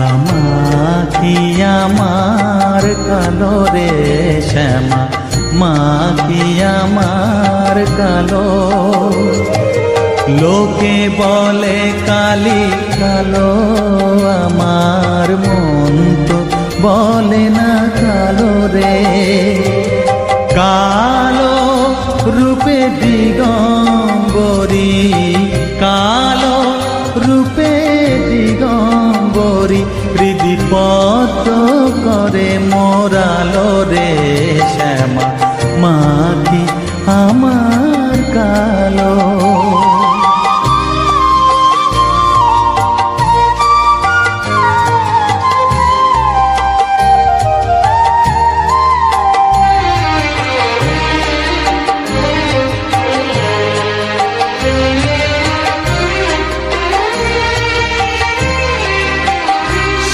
মাখি মার কালো রে শ্যামা, মাখি মার কালো। লোকে বলে কালি কালো, আমার মন তো বলে না কালো রে। কাল করে মোরালো রে।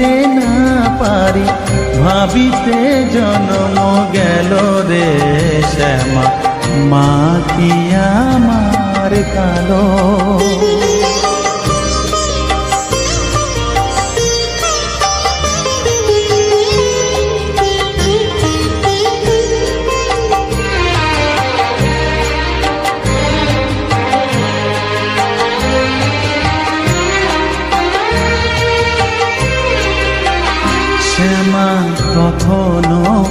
বুঝিতে না পারি ভাবিতে জন্ম গেল রে শ্যামা। মা কি আমার কালো?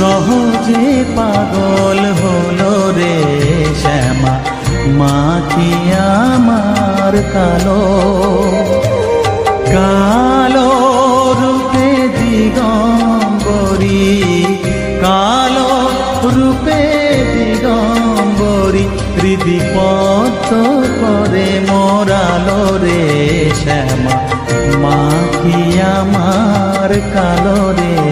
সহজে পাগল হলো রে শ্যামা, মা কি আমার কালো? কালো রূপে দিগম্বরী, কালো রূপে দিগম্বরী হৃদি পদ্ম করে মোরালো রে শ্যামা, মা কি আমার কালো রে?